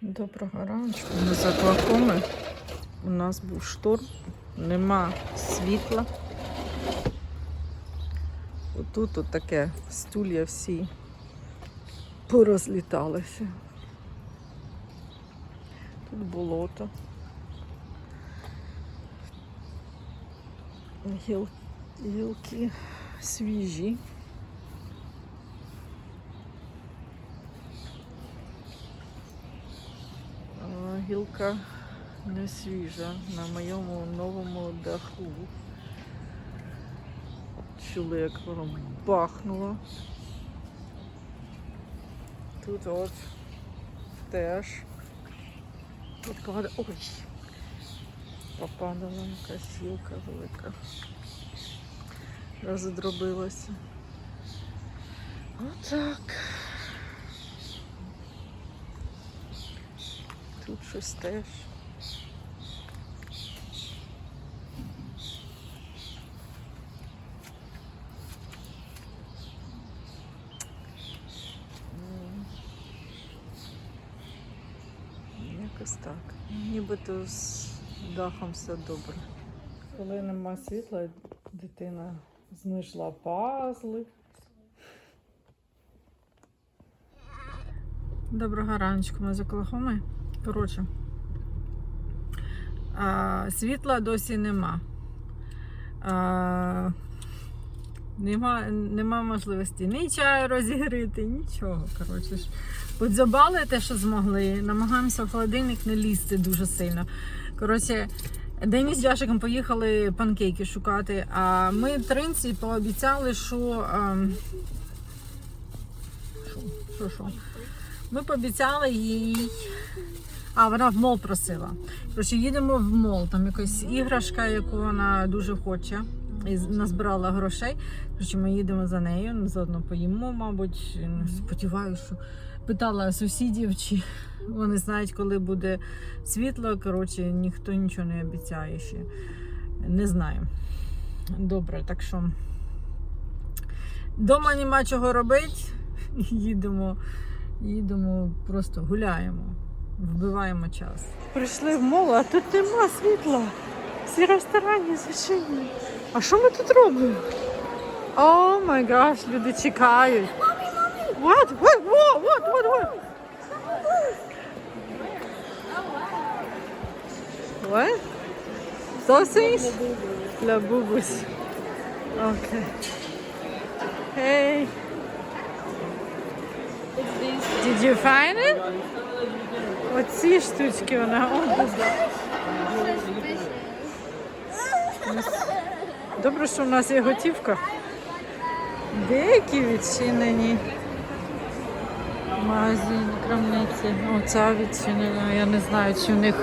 Доброго раночку. Ми за Клакоми. У нас був шторм, нема світла. Отут от таке стулья всі порозліталися. Тут болото. Гіл, гілки свіжі. А, не свіжа на моєму новому даху. Чули, як воно бахнуло. Тут от теж. Тут падає. Ой! Попадала якась гілка велика. Роздробилася. Отак. Тут щось теж. Якось так. Нібито з дахом все добре. Коли нема світла, дитина знайшла пазли. Доброго раночку, ми з Оклахоми. Коротше, а, світла досі нема. А, нема. Нема можливості ні чаю розігріти, нічого. Коротше. Подзабали те, що змогли. Намагаємося в холодильник не лізти дуже сильно. Коротше, Дені з Яшиком поїхали панкейки шукати, а ми тринці пообіцяли, ем, Що, що, що? Ми пообіцяли їй. А, вона в мол просила. Коротше, їдемо в мол, там якась іграшка, яку вона дуже хоче. І назбирала грошей. Коротше, ми їдемо за нею, заодно поїмо, мабуть. Сподіваюся, що питала сусідів, чи вони знають, коли буде світло. Коротше, ніхто нічого не обіцяє ще. Не знаю. Добре, так що. Дома нема чого робити. Їдемо, їдемо, просто гуляємо, вбиваємо час. Прийшли в мол, а тут нема світла. Всі ресторані зачинені. А що ми тут робимо? О май гаш, люди чекають. What? What? What? What? What? What? What? Sausage? Для бубусь. Окей. Hey. Did you find it? Оці штучки вона. Добре, що в нас є готівка. Деякі відчинені. Магазин, крамниці. Оця відчинена. Я не знаю, чи в них.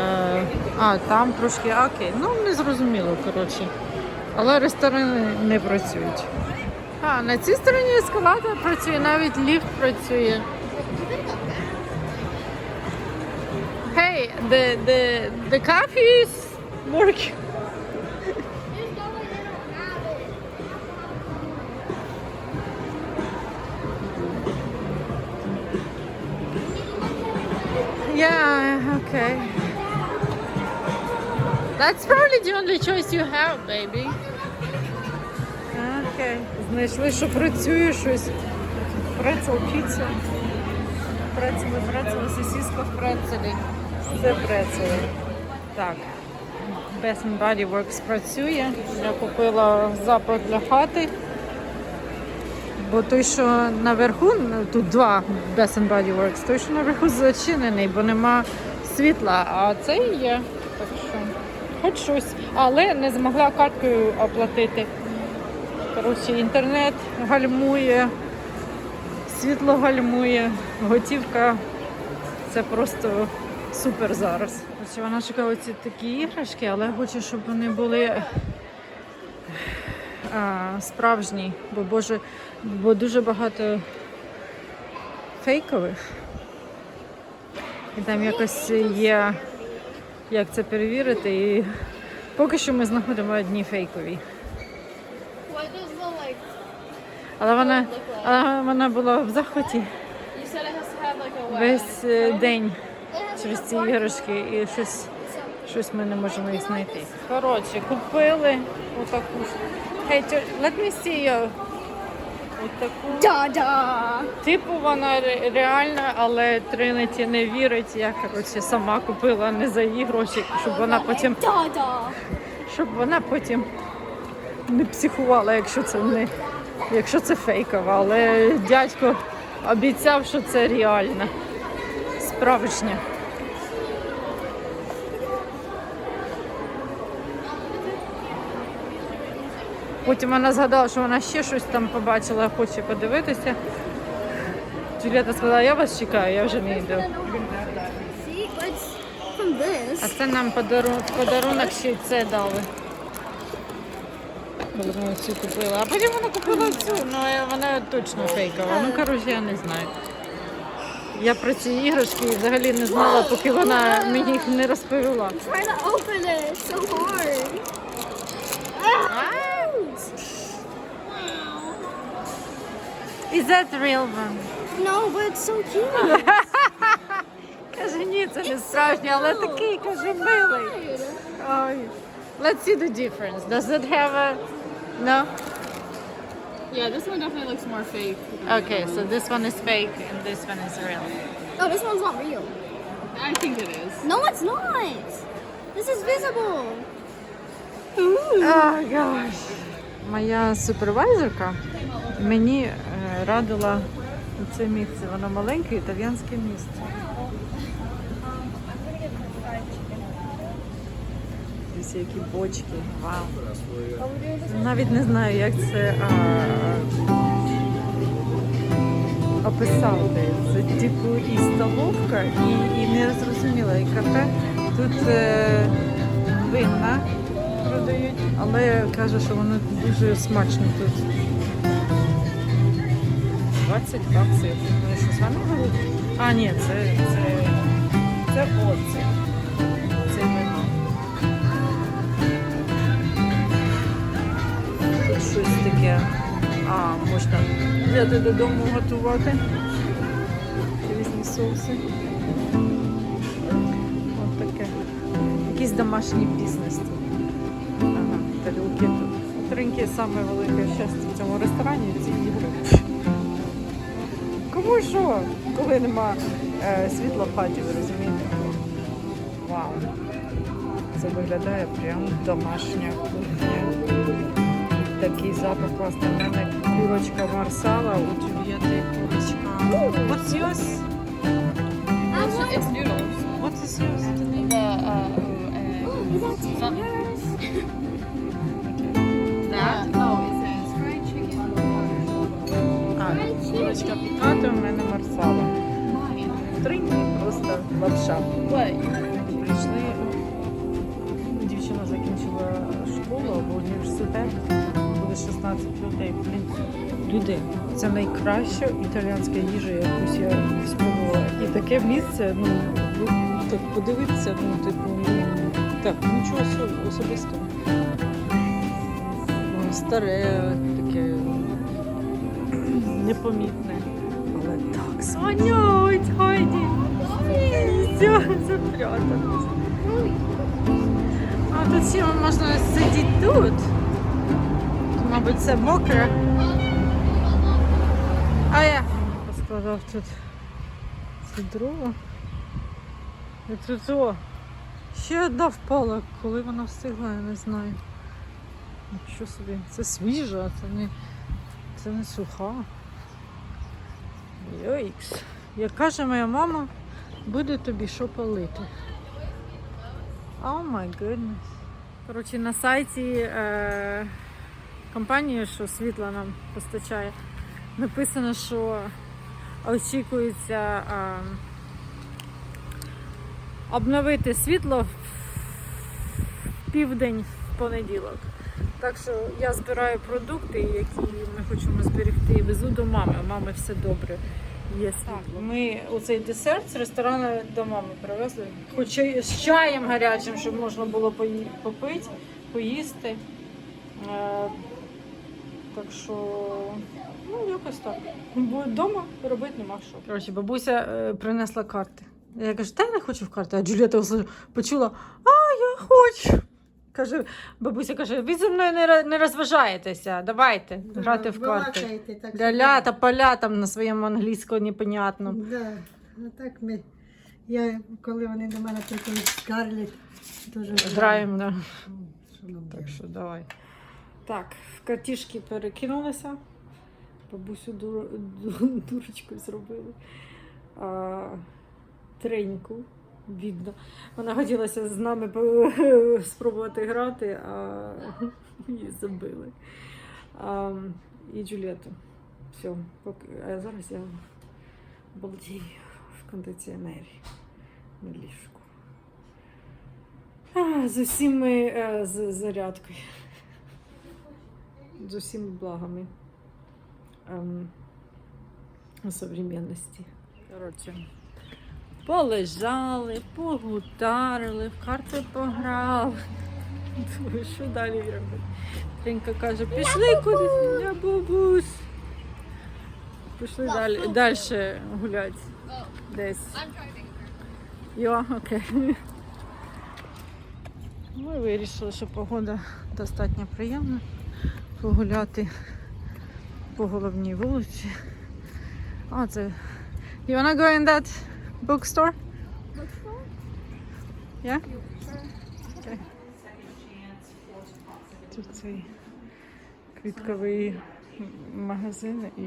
Е, а, там трошки окей. Ну, не зрозуміло, коротше. Але ресторани не працюють. А, на цій стороні ескалатор працює, навіть ліфт працює. Hey, the, the, the coffee is working. Yeah, okay. That's probably the only choice you have, baby. Знайшли, що працює щось. Прецел, піца. Прецели, прецели, сосиска в прецелі. Все прецели. Так. Bath and Body Works працює. Я купила запах для хати. Бо той, що наверху, ну, тут два Bath and Body Works, той, що наверху зачинений, бо нема світла, а цей є. Так що, хоч щось. Але не змогла карткою оплатити. Коротше, інтернет гальмує, світло гальмує, готівка. Це просто супер зараз. Коротше, вона шукає оці такі іграшки, але хоче, щоб вони були а, справжні, бо боже, бо дуже багато фейкових. І там якось є, як це перевірити. І поки що ми знаходимо одні фейкові. What does the like? Але вона, але вона була в захваті. Весь е, день через ці іграшки і щось, щось ми не можемо їх знайти. Коротше, купили отаку. Hey, let me see you. Отаку. Da-da. Типу вона реальна, але Тринеті не вірить. Я коротше сама купила не за її гроші, щоб вона потім, Da-da. щоб вона потім не психувала, якщо це не якщо це фейково. Але дядько обіцяв, що це реально. Справжнє. Потім вона згадала, що вона ще щось там побачила, хоче подивитися. Джуліета сказала, я вас чекаю, я вже не йду. А це нам подарунок ще й це дали. Коли ми цю купили. А потім вона купила цю, ну вона точно фейкова. Ну, коротше, я не знаю. Я про ці іграшки взагалі не знала, поки вона мені їх не розповіла. Try to open it. So hard. Is that real one? No, but it's so cute. Каже, ні, це не справжній, але такий, каже, милий. Ой. Let's see the difference. Does it have a... No? Yeah, this one definitely looks more fake. Okay, so this one is fake and this one is real. No, this one's not real. I think it is. No, it's not. This is visible. Oh, gosh. Моя супервайзерка мені е, радила це місце. Воно маленьке італіянське місце. Дивіться, які бочки. Вау. Навіть не знаю, як це а, описати. Це типу і столовка, і, і не зрозуміла, і кафе. Тут е, винна продають, але каже, що воно дуже смачно тут. 20 баксів. Вони що самі беруть? А, ні, це, це, це оці. Щось таке. А, можна взяти додому готувати. Різні соуси. От таке. Якийсь домашній бізнес тут. Ага, тарілки тут. Тринки саме велике щастя в цьому ресторані ці ігри. Кому що, коли нема е, світла в хаті, ви розумієте? Вау. Це виглядає прям домашня кухня. Такий запах класний. У мене курочка марсала, у Джульєти курочка. What's yours? It's, it's noodles. What is yours? The uh, Is that? No, it says fried chicken. А, курочка піката, у мене марсала. Тринки просто лапша. Прийшли, дівчина закінчила школу або університет, буде 16 людей. Блін, люди, це найкраща італіянська їжа, якусь я спробувала. І таке місце, ну, так подивитися, ну, типу, ну, так, нічого особистого. Ну, Старе, таке непомітне. Але так звонять, Хайді. Все. А тут ще можна сидіти тут. Мабуть, це мокре. А я поскладав тут ці дрова. І тут о, ще одна впала, коли вона встигла, я не знаю. Що собі, це свіжа, це не, це не суха. Йойкс. Як каже моя мама, буде тобі що палити. О май goodness. Коротше, на сайті е, компанії, що світло нам постачає, написано, що очікується е, обновити світло в південь в понеділок. Так що я збираю продукти, які ми хочемо зберегти, і везу до мами. У мами все добре. Є світло. Ми оцей десерт з ресторану до мами привезли. Хоч і з чаєм гарячим, щоб можна було попити, поїсти. Так що Ну, якось так. Бо вдома робити нема що. Коротше, бабуся е, принесла карти. Я кажу, та я не хочу в карти. А Джуліта почула, а я хочу. Каже, бабуся каже, ви зі мною не, ро- не розважаєтеся, давайте грати в карти. Балакайте, так Ля-ля та поля там на своєму англійському непонятному. Да. А так ми. Я, коли вони до мене приходять Скарлет, дуже Граємо, да. Так що давай. Так, в картішки перекинулися. Бабусю дур... дурочкою зробили. А, треньку, бідно. Вона хотілася з нами спробувати грати, а її забили. А, і Джуліету. Все, поки... а зараз я балдію в кондиціонері на ліжку. А, З усіми е, з зарядкою. З усіма благами ем, современності. Коротше, полежали, погутарили, в карти пограли. Думаю, що далі робити? Тренька каже, пішли кудись, я бабусь. Пішли далі, далі гуляти. Десь. Йо, окей. Ми вирішили, що погода достатньо приємна. Погуляти по головній вулиці. А, це. You wanna go in that bookstore? Yeah? Okay. Тут цей квітковий магазин і,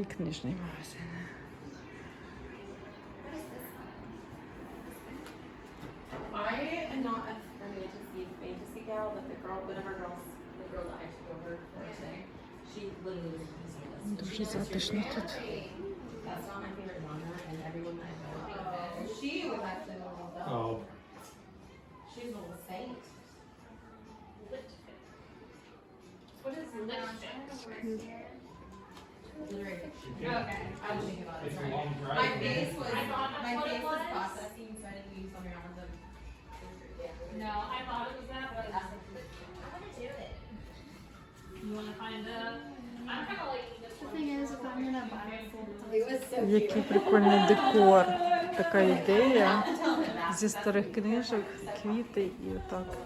і книжний магазин. gal, but the girl, whatever girls, the girl that I took over for today, she literally was a piece of Дуже затишно тут. That's not my favorite genre, and everyone that I know, she was actually one of them. Oh, She's a little saint. What is lipstick? Literary fiction. Okay, I was thinking about it. it's a Sorry. long drive. My man. face was I thought that's my what it face was was. processing, so I didn't use something on the. No, I thought it was that, but I want to do it. you want to find a. I'm kind of like this The thing is, if I'm gonna buy a full It was so Який прикольний декор. Така ідея. Зі старих книжок, квіти і отак.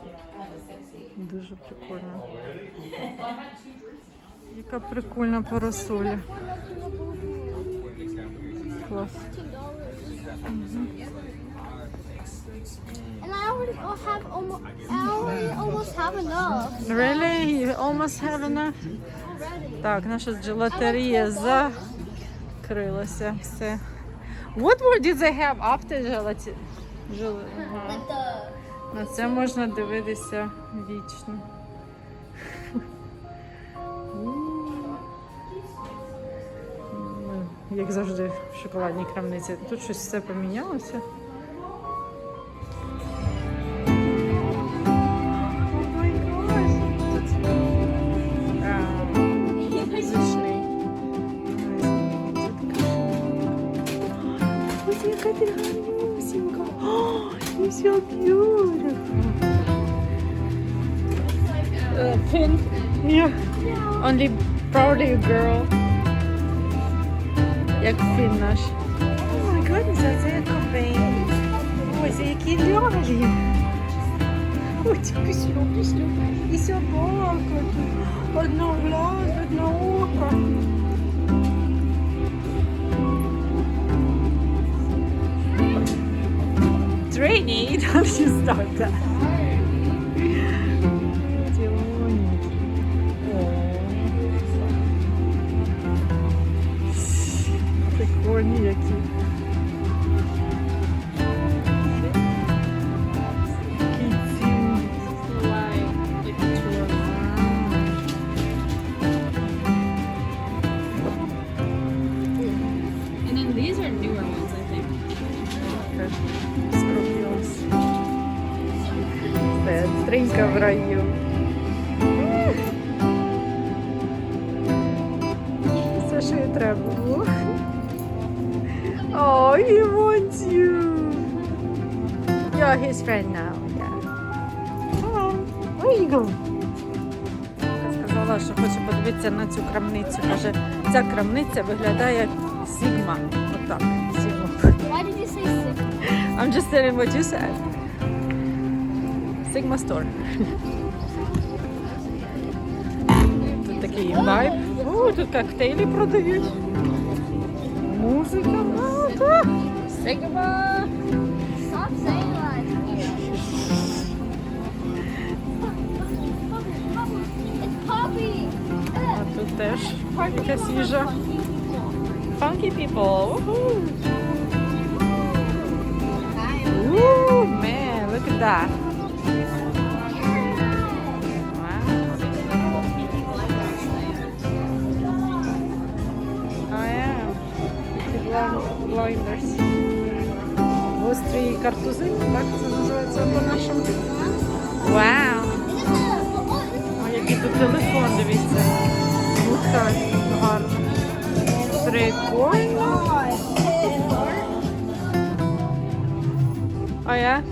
Дуже прикольно. Яка прикольна парасоля. Клас. And I already have almost, I already almost have enough Really? You almost have enough? already. Так, наша джелатерія закрилася. Все. What more did they have after gelatin? Жел... Ага. Like the На це можна дивитися вічно. Ну, Як завжди в шоколадній крамниці. Тут щось все помінялося. Girl. Як фін наш. О май goodness, а це як Кобейн. Ой, це які льолі. Ой, ці пісню, пісню. І собака тут. Одна глаз, одна око. Trainee, don't you start that. These are newer ones, I think. Скорпіонс. Це стрінька в раю. Все, що і треба було. Oh, he wants you. You're his friend now. Yeah. Hello. Where you going? Сказала, сказала, що хоче подивитися на цю крамницю. Каже, ця крамниця виглядає як Сігма. Отак, Why did you say six? I'm just saying what you said. Sigma Store. Тут такий вайб. О, тут коктейлі продають. Музика. ну. Sigma. Stop saying that. It's Poppy. А тут теж якась їжа. Funky people. Woohoo. Ooh, man, look at that. Wow. Oh, yeah. Blind- Blinders. Гострі картузи, так це називається по-нашому. Вау! Ой, який тут телефон, дивіться. Будка гарна. Прикольно. А я?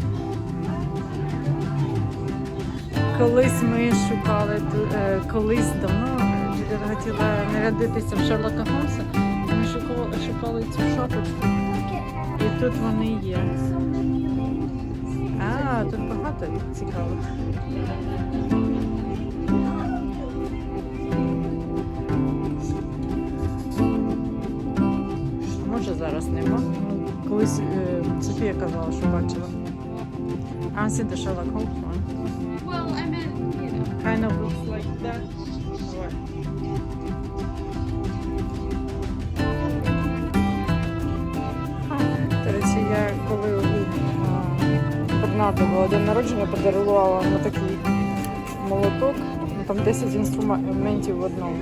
Колись ми шукали, е, колись давно хотіла нарядитися в Шерлока Холмса. і Ми шукали цю шапочку. І тут вони є. А, тут багато цікавих. А зараз нема. Колись е, Софія казала, що бачила. I see the Sherlock Holmes one. Well, I meant, you know. Kind of looks like that. До речі, я коли у а, Бернарда було день народження, подарувала на такий молоток. Ну, там 10 інструментів в одному.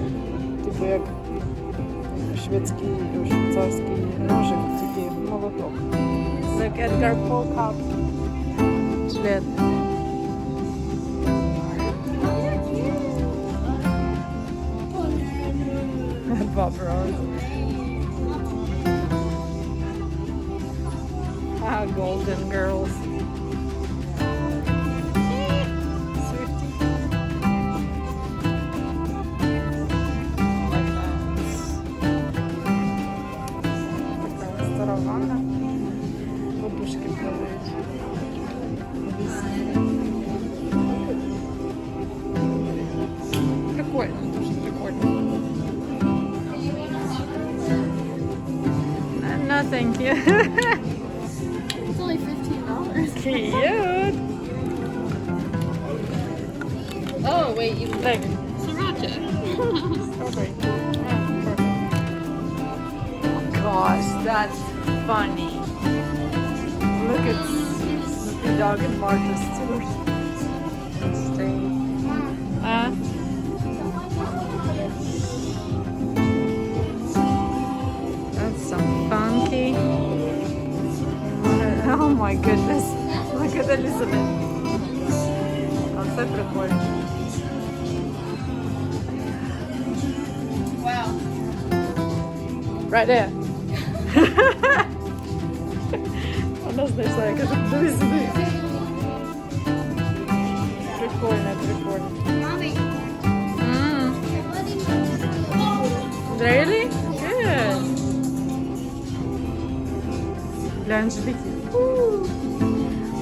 Типу як szwedzki, już carski nożyk, taki. Like Edgar Poe cup. Ah, Golden Girls. Cute. Oh, wait, you Like, sriracha. strawberry. Gosh, that's funny. Look at Snoopy Dog and Martha Stewart. Stay. Uh, that's some funky. Oh my goodness. Look at Elizabeth. Оце прикольно. Wow. Right there. Вона знайшла, я кажу, дивись сюди. Прикольно, прикольно. Mommy. Mm. Really? Good. Для Анжеліки.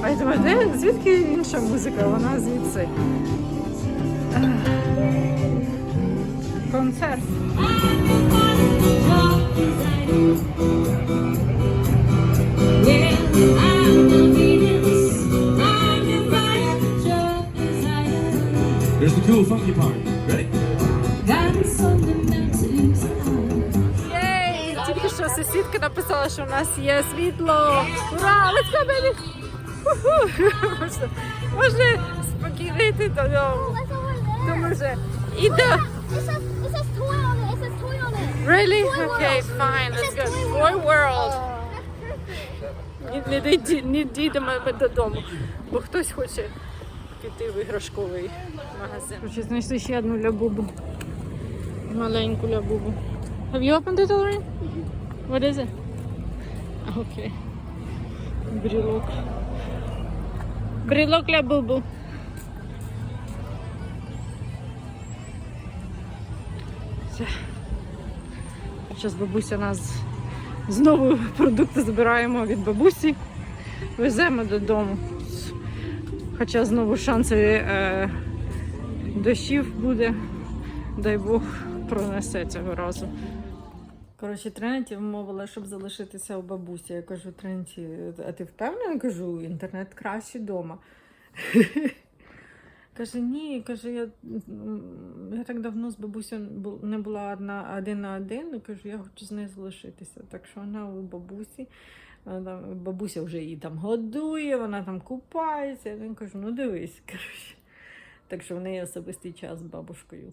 Фу. А я думаю, де, звідки інша музика? Вона звідси. Концерт. There's the cool funky part. Ready? Єй! Тільки що сусідка написала, що у нас є світло. Ура! Let's go, baby! Уху! Можна, можна спокійно йти додому. That's over there. Тому вже і до... It says, it says toy on it. It says toy on it. Really? Toy Okay, World. fine, It let's says go. Toy Toy World. World. That's perfect. Не, не, дійді- не дійдемо ми додому, бо хтось хоче піти в іграшковий магазин. Короче, знайшли ще одну лябубу. Маленьку лябубу. Have you opened it already? What is it? Okay. Брелок. Брелок лябубу. Бачите? Зараз бабуся нас знову продукти збираємо від бабусі, веземо додому. Хоча знову шанси е, дощів буде, дай Бог пронесе цього разу. Коротше, Тренеті вмовила, щоб залишитися у бабусі. Я кажу, Тренеті, а ти впевнена? Кажу, інтернет краще вдома. Каже, ні, каже, я, я так давно з бабусею не була одна, один на один. Кажу, я хочу з нею залишитися. Так що вона у бабусі. Вона там, бабуся вже її там годує, вона там купається. Я кажу, ну дивись. Коротше. Так що в неї особистий час з бабушкою.